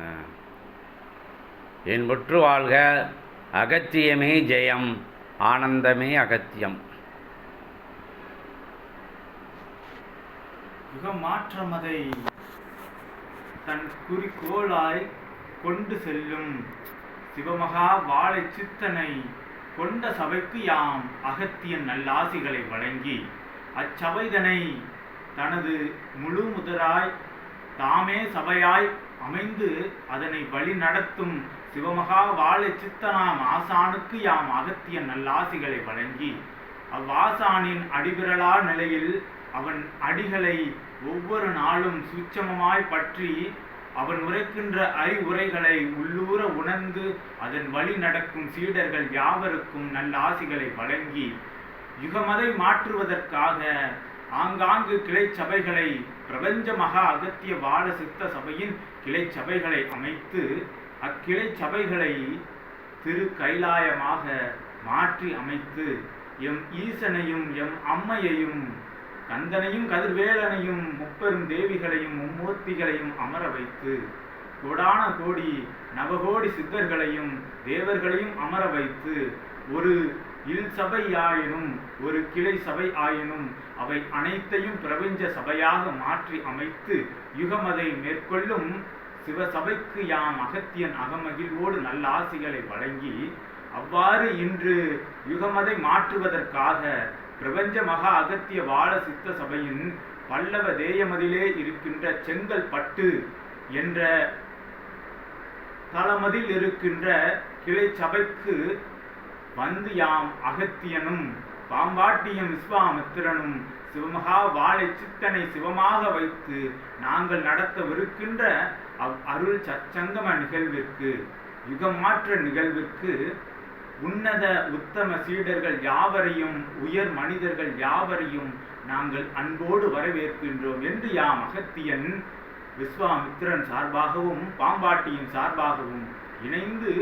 ஆ. இன்புற்று வாழ்க அகத்தியமே ஜெயம் ஆனந்தமே அகத்தியம் மாற்றம் அதை தன் குறிக்கோளாய் கொண்டு செல்லும் சிவமகா வாழை சித்தனை கொண்ட சபைக்கு யாம் அகத்தியன் நல்லாசிகளை வழங்கி அச்சபைதனை தனது முழு முதலாய் தாமே சபையாய் அமைந்து அதனை வழி நடத்தும் சிவமகா வாழ சித்தனாம் ஆசானுக்கு யாம் அகத்திய நல்லாசிகளை வழங்கி அவ்வாசானின் அடிபிரலா நிலையில் அவன் அடிகளை ஒவ்வொரு நாளும் சூட்சமமாய் பற்றி அவன் உரைக்கின்ற அறிவுரைகளை உள்ளூர உணர்ந்து அதன் வழி நடக்கும் சீடர்கள் யாவருக்கும் நல்ல ஆசிகளை வழங்கி யுகமதை மாற்றுவதற்காக ஆங்காங்கு கிளை சபைகளை பிரபஞ்ச மகா அகத்திய வாழ சித்த சபையின் கிளை சபைகளை அமைத்து அக்கிளை சபைகளை திரு கைலாயமாக மாற்றி அமைத்து எம் ஈசனையும் எம் அம்மையையும் கந்தனையும் கதிர்வேலனையும் முப்பெரும் தேவிகளையும் மும்மூர்த்திகளையும் அமர வைத்து கோடான கோடி நவகோடி சித்தர்களையும் தேவர்களையும் அமர வைத்து ஒரு இல் சபை ஆயினும் ஒரு கிளை சபை ஆயினும் அவை அனைத்தையும் பிரபஞ்ச சபையாக மாற்றி அமைத்து யுகமதை மேற்கொள்ளும் சிவசபைக்கு யாம் அகத்தியன் அகமகிழ்வோடு நல்ல ஆசைகளை வழங்கி அவ்வாறு இன்று யுகமதை மாற்றுவதற்காக பிரபஞ்ச மகா அகத்திய வாழ சித்த சபையின் பல்லவ தேயமதிலே இருக்கின்ற செங்கல் பட்டு என்ற தளமதில் இருக்கின்ற கிளை சபைக்கு வந்து யாம் அகத்தியனும் பாம்பாட்டியம் விஸ்வாமித்திரனும் சிவமகா வாழை சித்தனை சிவமாக வைத்து நாங்கள் நடத்தவிருக்கின்ற அவ் அருள் சச்சங்கம நிகழ்விற்கு யுகம் மாற்ற நிகழ்விற்கு உன்னத உத்தம சீடர்கள் யாவரையும் உயர் மனிதர்கள் யாவரையும் நாங்கள் அன்போடு வரவேற்கின்றோம் என்று யாம் அகத்தியன் விஸ்வாமித்திரன் சார்பாகவும் பாம்பாட்டியின் சார்பாகவும் இணைந்து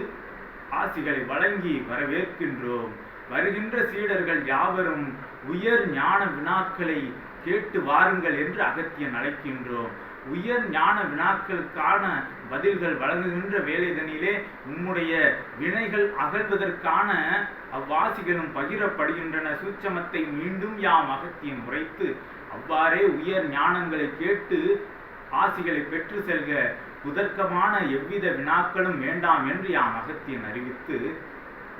ஆசிகளை வழங்கி வரவேற்கின்றோம். வருகின்ற சீடர்கள் யாவரும் உயர் ஞான வினாக்களை கேட்டு வாருங்கள் என்று அகத்தியன் அழைக்கின்றோம். உயர் ஞான வினாக்களுக்கான பதில்கள் வழங்குகின்ற வேலைதனிலே உம்முடைய வினைகள் அகழ்வதற்கான அவ்வாசிகளும் பகிரப்படுகின்றன. சூட்சமத்தை மீண்டும் யாம் அகத்தியம் உரைத்து அவ்வாறே உயர் ஞானங்களை கேட்டு ஆசிகளை பெற்று செல்க. குதர்க்கமான எவ்வித வினாக்களும் வேண்டாம் என்று யாம் அகத்தியன் அறிவித்து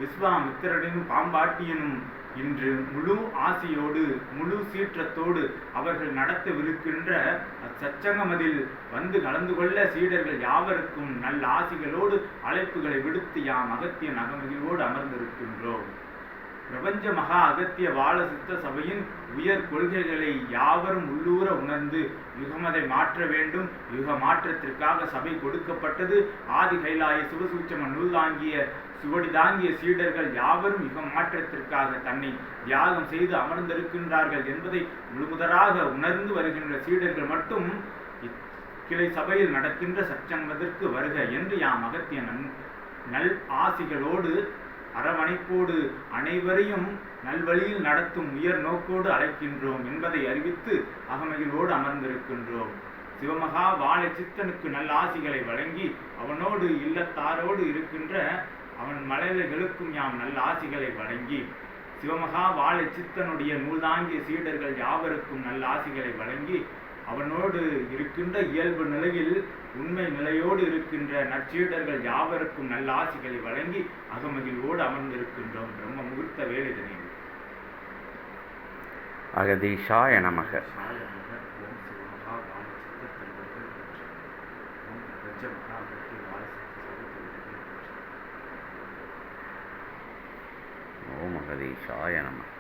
விஸ்வாமித்திரனும் பாம்பாட்டியனும் இன்று முழு ஆசியோடு முழு சீற்றத்தோடு அவர்கள் நடத்தவிருக்கின்ற அச்சச்சங்கமதில் வந்து கலந்து கொள்ள சீடர்கள் யாவருக்கும் நல்ல ஆசிகளோடு அழைப்புகளை விடுத்து யாம் அகத்தியன் அகமதியோடு அமர்ந்திருக்கின்றோம். பிரபஞ்ச மகா அகத்திய வாழ சித்த சபையின் உயர் கொள்கைகளை யாவரும் உள்ளூர உணர்ந்து யுகமதை மாற்ற வேண்டும். யுக மாற்றத்திற்காக சபை கொடுக்கப்பட்டது. ஆதி கைலாய சிவசூச்சம நூல் தாங்கிய சுவடி தாங்கிய சீடர்கள் யாவரும் யுக மாற்றத்திற்காக தன்னை தியாகம் செய்து அமர்ந்திருக்கின்றார்கள் என்பதை முழுமுதலாக உணர்ந்து வருகின்ற சீடர்கள் மட்டும் கிளை சபையில் நடக்கின்ற சச்சங்கத்திற்கு வருக என்று யாம் அகத்திய நன் நல் ஆசிகளோடு அரவணைப்போடு அனைவரையும் நல்வழியில் நடத்தும் உயர் நோக்கோடு அழைக்கின்றோம் என்பதை அறிவித்து அகமகிழோடு அமர்ந்திருக்கின்றோம். சிவமகா வாழ சித்தனுக்கு நல்ல ஆசிகளை வழங்கி அவனோடு இல்லத்தாரோடு இருக்கின்ற அவன் மலைகளுக்கும் யாம் நல்ல ஆசிகளை வழங்கி சிவமகா வாழ சித்தனுடைய நூல்தாங்கிய சீடர்கள் யாவருக்கும் நல்ல ஆசிகளை வழங்கி அவனோடு இருக்கின்ற இயல்பு நிலையில் உண்மை நிலையோடு இருக்கின்ற நற்சீடர்கள் யாவருக்கும் நல்ல ஆசிகளை வழங்கி அகமகிழ்வோடு அமர்ந்திருக்கின்றோம். பிரம்ம முகூர்த்த வேலைதனை அகதீஷாய நமக. ஓம் அகதீஷாய நமக.